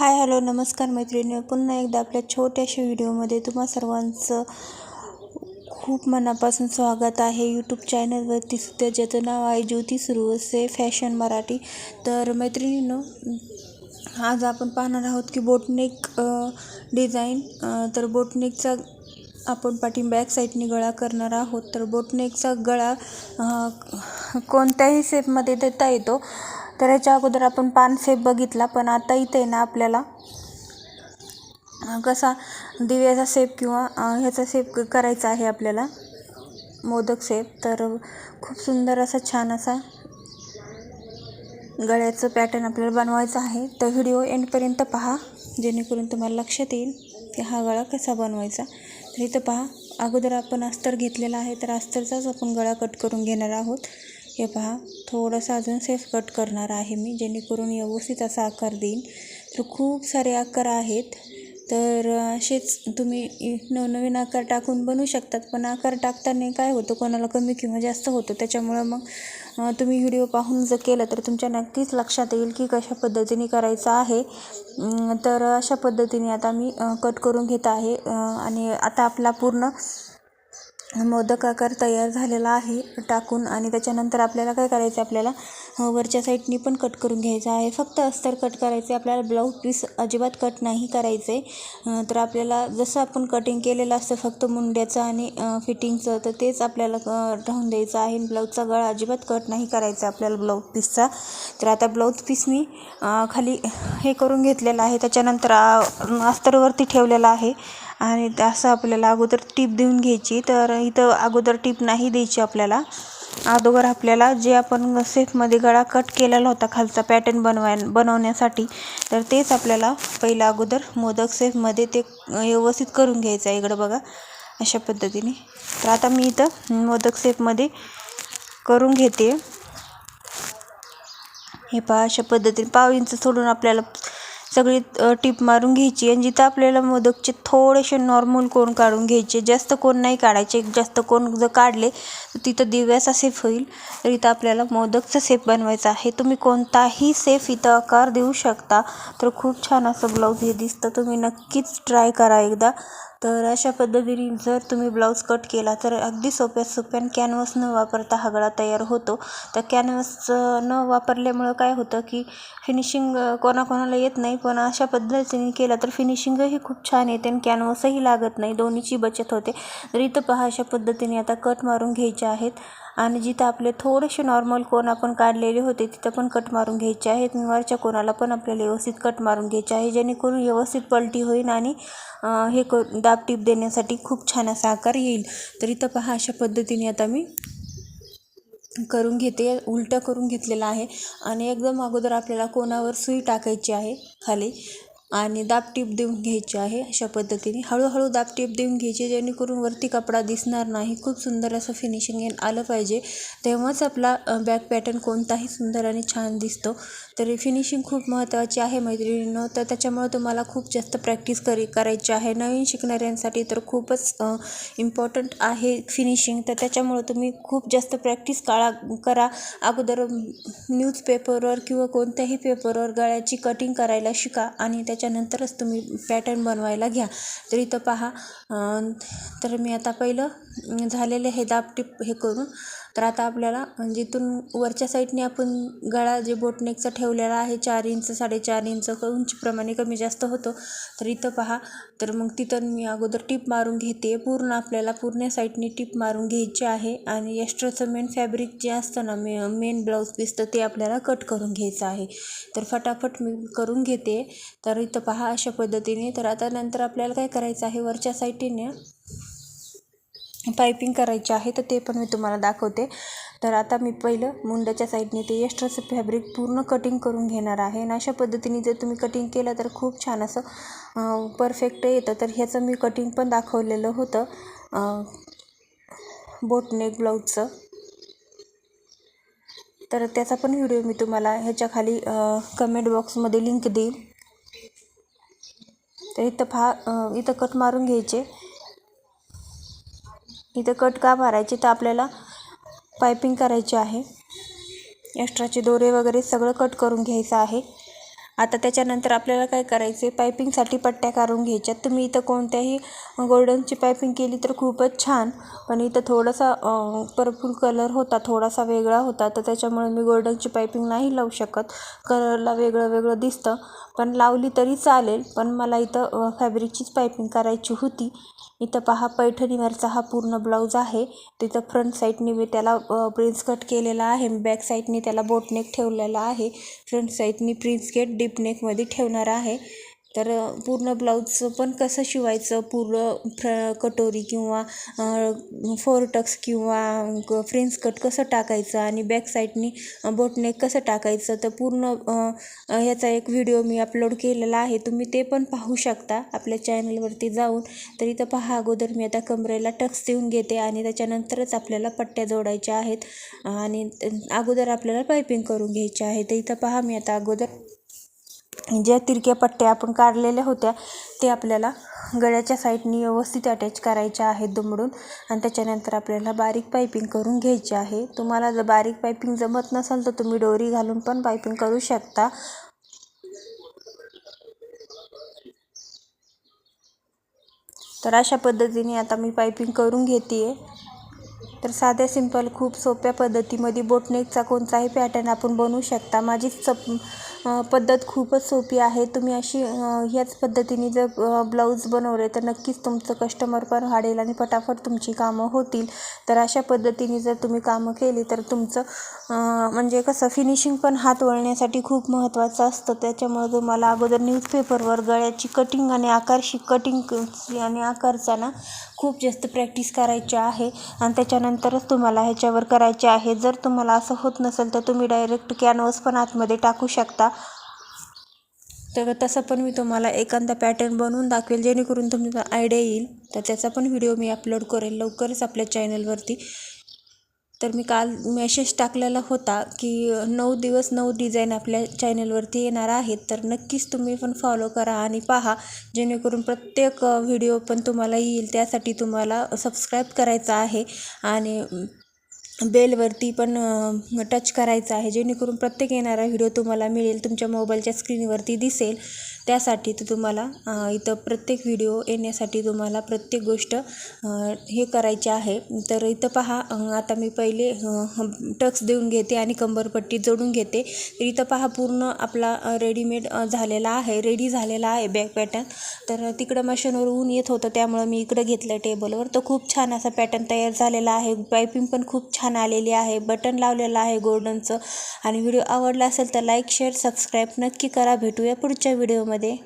Hi hello नमस्कार मैत्रिणी. पुन्हा एकदा आपल्या छोट्याशा व्हिडिओमध्ये तुम्हा सर्वांचं खूप मनापासून स्वागत आहे. यूट्यूब चॅनलवरती सुद्धा ज्याचं नाव आहे ज्योती सुरवसे फॅशन मराठी. तर मैत्रिणींनो आज आपण पाहणार आहोत की बोटनेक डिझाईन तर बोटनेकचा आपण पाठी बॅक साईडने गळा करणार आहोत. तर बोटनेकचा गळा कोणत्याही शेपमध्ये देता येतो. तर याच्या अगोदर आपण पानफेप बघितला पण आता इथे आहे ना आपल्याला कसा दिव्याचा सेप किंवा ह्याचा सेप करायचा आहे आपल्याला मोदक सेप तर खूप सुंदर असा छान असा गळ्याचं पॅटर्न आपल्याला बनवायचं आहे. तर व्हिडिओ एंडपर्यंत पहा जेणेकरून तुम्हाला लक्षात येईल की हा गळा कसा बनवायचा. तर इथं पहा अगोदर आपण अस्तर घेतलेला आहे तर अस्तरचाच आपण गळा कट करून घेणार आहोत. हे पहा थोडंसं अजून सेफ कट करणार आहे मी जेणेकरून व्यवस्थित असा आकार देईन. तर खूप सारे आकार आहेत. तर असेच तुम्ही नवनवीन आकार टाकून बनवू शकतात पण आकार टाकताना काय होतं कोणाला कमी किंवा जास्त होतं त्याच्यामुळं मग तुम्ही व्हिडिओ पाहून जर केलं तर तुमच्या नक्कीच लक्षात येईल की कशा पद्धतीने करायचं आहे. तर अशा पद्धतीने आता मी कट करून घेत आहे. आणि आता आपला पूर्ण मोदक आकार तयार झालेला आहे टाकून आणि त्याच्यानंतर आपल्याला काय करायचं आहे? आपल्याला वरच्या साईडनी पण कट करून घ्यायचं आहे. फक्त अस्तर कट करायचे आपल्याला ब्लाऊज पीस अजिबात कट नाही करायचे तर आपल्याला जसं आपण कटिंग केलेलं असतं फक्त मुंड्याचं आणि फिटिंगचं तर तेच आपल्याला क राहून द्यायचं आहे. ब्लाऊजचा गळा अजिबात कट नाही करायचा आपल्याला ब्लाऊज पीसचा तर आता ब्लाऊज पीस मी खाली हे करून घेतलेलं आहे. त्याच्यानंतर अस्तरवरती ठेवलेलं आहे. आणि असं आपल्याला अगोदर टीप देऊन घ्यायची. तर इथं अगोदर टीप नाही द्यायची आपल्याला. अगोदर आपल्याला जे आपण सेफमध्ये गळा कट केलेला होता खालचा पॅटर्न बनवाय बनवण्यासाठी तर तेच आपल्याला पहिला अगोदर मोदक सेफमध्ये ते व्यवस्थित करून घ्यायचं आहे. इकडं बघा अशा पद्धतीने. तर आता मी इथं मोदक सेफमध्ये करून घेते. हे पहा अशा पद्धतीने पाव इंच सोडून आपल्याला सगळी टीप मारून घ्यायची आणि जिथं आपल्याला मोदकचे थोडेसे नॉर्मल कोण काढून घ्यायचे जास्त कोण नाही काढायचे जास्त कोण जर काढले तर तिथं दिव्याचा सेफ होईल. तर इथं आपल्याला मोदकचा सेफ बनवायचा आहे. तुम्ही कोणताही सेफ इथं आकार देऊ शकता. तर खूप छान असं ब्लाऊज हे दिसतं. तुम्ही नक्कीच ट्राय करा एकदा. तर अशा पद्धतीने जर तुम्ही ब्लाऊज कट केला तर अगदी सोप्या सोप्यान कॅनव्हस न वापरता हा तयार होतो. तर कॅनव्हस न वापरल्यामुळं काय होतं की फिनिशिंग कोणाकोणाला येत नाही पण अशा पद्धतीने केला तर फिनिशिंगही खूप छान येते आणि कॅनव्हसही लागत नाही. दोन्हीची बचत होते. तर इथं पहा अशा पद्धतीने आता कट मारून घ्यायचे आहेत. आणि जिथं आपले थोडेसे नॉर्मल कोण आपण काढलेले होते तिथं पण कट मारून घ्यायचे आहेत. वरच्या कोणाला पण आपल्याला व्यवस्थित कट मारून घ्यायचे आहे. जेणेकरून व्यवस्थित पलटी होईल आणि हे करू दाब टीप देण्यासाठी खूप छान असा आकार येईल. तर इथं पहा अशा पद्धतीने आता मी करून घेते उलटं करून घेतलेलं आहे. आणि एकदम अगोदर आपल्याला कोणावर सुई टाकायची आहे खाली. आणि दाबटीप देऊन घ्यायची आहे अशा पद्धतीने. हळूहळू दाबटीप देऊन घ्यायची जेणेकरून वरती कपडा दिसणार नाही. खूप सुंदर असं फिनिशिंग येऊन आलं पाहिजे. तेव्हाच आपला बॅक पॅटर्न कोणताही सुंदर आणि छान दिसतो. तरी फिनिशिंग खूप महत्त्वाची आहे मैत्रिणींनो. तर त्याच्यामुळे तुम्हाला खूप जास्त प्रॅक्टिस करी करायची आहे. नवीन शिकणाऱ्यांसाठी तर खूपच इम्पॉर्टंट आहे फिनिशिंग तर त्याच्यामुळं तुम्ही खूप जास्त प्रॅक्टिस काळा करा. अगोदर न्यूजपेपरवर किंवा कोणत्याही पेपरवर गळ्याची कटिंग करायला शिका आणि त्या त्याच्यानंतरच तुम्ही पॅटर्न बनवायला घ्या. तर इथं पहा तर मी आता पहिलं झालेले झालेलं हे दाबटीप हे करून तर आता आपल्याला म्हणजे जिथून वरच्या साईडने आपण गळा जे बोटनेकचा ठेवलेला आहे चार इंच साडेचार इंच उंचीप्रमाणे कमी जास्त होतो. तर इथं पहा तर मग तिथं मी अगोदर टीप मारून घेते. पूर्ण आपल्याला पूर्ण साईडने टीप मारून घ्यायची आहे. आणि एक्स्ट्राचं मेन फॅब्रिक जे असतं ना मे मेन ब्लाऊज पीस तर ते आपल्याला कट करून घ्यायचं आहे. तर फटाफट मी करून घेते. तर इथं पहा अशा पद्धतीने. तर आता नंतर आपल्याला काय करायचं आहे? वरच्या साईडने पायपिंग करायची आहे तर ते पण मी तुम्हाला दाखवते. तर आता मी पहिलं मुंडाच्या साईडने ते एक्स्ट्राचं फॅब्रिक पूर्ण कटिंग करून घेणार आहे. आणि अशा पद्धतीने जर तुम्ही कटिंग केलं तर खूप छान असं परफेक्ट येतं. तर ह्याचं मी कटिंग पण दाखवलेलं होतं बोटनेक ब्लाऊजचं तर त्याचा पण व्हिडिओ मी तुम्हाला ह्याच्या खाली कमेंट बॉक्समध्ये लिंक देईल तर इथं फा इथं कट मारून घ्यायचे. इथं कट का मारायचे? तर आपल्याला पायपिंग करायची आहे. एक्स्ट्राचे दोरे वगैरे सगळं कट करून घ्यायचं आहे. आता त्याच्यानंतर आपल्याला काय करायचं आहे पायपिंगसाठी पट्ट्या काढून घ्यायच्या. तुम्ही इथं कोणत्याही गोल्डनची पायपिंग केली तर खूपच छान. पण इथं थोडासा पर्पल कलर होता थोडासा वेगळा होता. तर त्याच्यामुळे मी गोल्डनची पायपिंग नाही लावू शकत. कलरला वेगळं वेगळं दिसतं. पण लावली तरी चालेल. पण मला इथं फॅब्रिकचीच पायपिंग करायची होती. इथं पहा पैठणीवरचा हा पूर्ण ब्लाऊज आहे. तिथं फ्रंट साईडने मी त्याला प्रिन्स कट केलेला आहे. बॅक साईडनी त्याला बोटनेक ठेवलेला आहे. फ्रंट साईडनी प्रिन्स केट डीपनेकमध्ये ठेवणार आहे. तर पूर्ण ब्लाऊजचं पण कसं शिवायचं? पूर्ण फ्र कटोरी किंवा फोर टक्स किंवा फ्रेंच कट कसं टाकायचं? आणि बॅक साईडनी बोटनेक कसं टाकायचं? तर पूर्ण ह्याचा एक व्हिडिओ मी अपलोड केलेला आहे. तुम्ही ते पण पाहू शकता आपल्या चॅनलवरती जाऊन. तर इथं पहा अगोदर मी आता कमरेला टक्स देऊन घेते आणि त्याच्यानंतरच आपल्याला पट्ट्या जोडायच्या आहेत. आणि अगोदर आपल्याला पायपिंग करून घ्यायची आहे. तर इथं पहा मी आता अगोदर ज्या तिरक्या पट्ट्या आपण काढलेल्या होत्या ते आपल्याला गळ्याच्या साईडनी व्यवस्थित अटॅच करायच्या आहेत दुमडून आणि त्याच्यानंतर आपल्याला बारीक पायपिंग करून घ्यायची आहे. तुम्हाला जर बारीक पायपिंग जमत नसेल तर तुम्ही डोरी घालून पण पायपिंग करू शकता. तर अशा पद्धतीने आता मी पायपिंग करून घेते आहे तर साध्या सिंपल खूप सोप्या पद्धतीमध्ये बोटनेकचा कोणताही पॅटर्न आपण बनवू शकता. माझी सप पद्धत खूपच सोपी आहे. तुम्ही अशी ह्याच पद्धतीने जर ब्लाऊज बनवले तर नक्कीच तुमचं कस्टमर पण वाढेल आणि पटापट तुमची कामं होतील. तर अशा पद्धतीने जर तुम्ही कामं केली तर तुमचं म्हणजे कसं फिनिशिंग पण हात वळण्यासाठी खूप महत्त्वाचं असतं. त्याच्यामुळे तुम्हाला अगोदर न्यूजपेपरवर गळ्याची कटिंग आणि आकारशी कटिंग आणि आकारचा ना खूप जास्त प्रॅक्टिस करायची आहे. आणि त्याच्यानंतरच तुम्हाला ह्याच्यावर करायचे आहे. जर तुम्हाला असं होत नसेल तर तुम्ही डायरेक्ट कॅनवस पण आतमध्ये टाकू शकता. तर तसं पण मी तुम्हाला एखादा पॅटर्न बनवून दाखवेल जेणेकरून तुमचा आयडिया येईल. तर त्याचा पण व्हिडिओ मी अपलोड करेल लवकरच आपल्या चॅनलवरती तर मी काल मेसेज टाकलेला होता की नऊ दिवस नऊ डिझाईन आपल्या चॅनलवरती येणार आहेत. तर नक्कीच तुम्ही पण फॉलो करा आणि पहा. जेणेकरून प्रत्येक व्हिडिओ पण तुम्हाला येईल. त्यासाठी तुम्हाला सबस्क्राईब करायचं आहे. आणि बेलवरती पण टच करायचं आहे. जेणेकरून प्रत्येक येणारा व्हिडिओ तुम्हाला मिळेल. तुमच्या मोबाईलच्या स्क्रीनवरती दिसेल. त्यासाठी तर तुम्हाला इथं प्रत्येक व्हिडिओ येण्यासाठी तुम्हाला प्रत्येक गोष्ट हे करायची आहे. तर इथं पहा आता मी पहिले टक्स देऊन घेते आणि कंबरपट्टी जोडून घेते. तर इथं पहा पूर्ण आपला रेडीमेड झालेला आहे रेडी झालेला आहे बॅक पॅटर्न. तर तिकडं मशीनवर ऊन येत होतं त्यामुळं मी इकडं घेतलं टेबलवर. तर खूप छान असा पॅटर्न तयार झालेला आहे. पायपिंग पण खूप छान आलेली आहे. बटन लावलेलं आहे गोल्डनचं. आणि व्हिडिओ आवडला असेल तर लाईक शेअर सबस्क्राईब नक्की करा. भेटूया पुढच्या व्हिडिओमध्ये. ಅಲ್ಲದೆ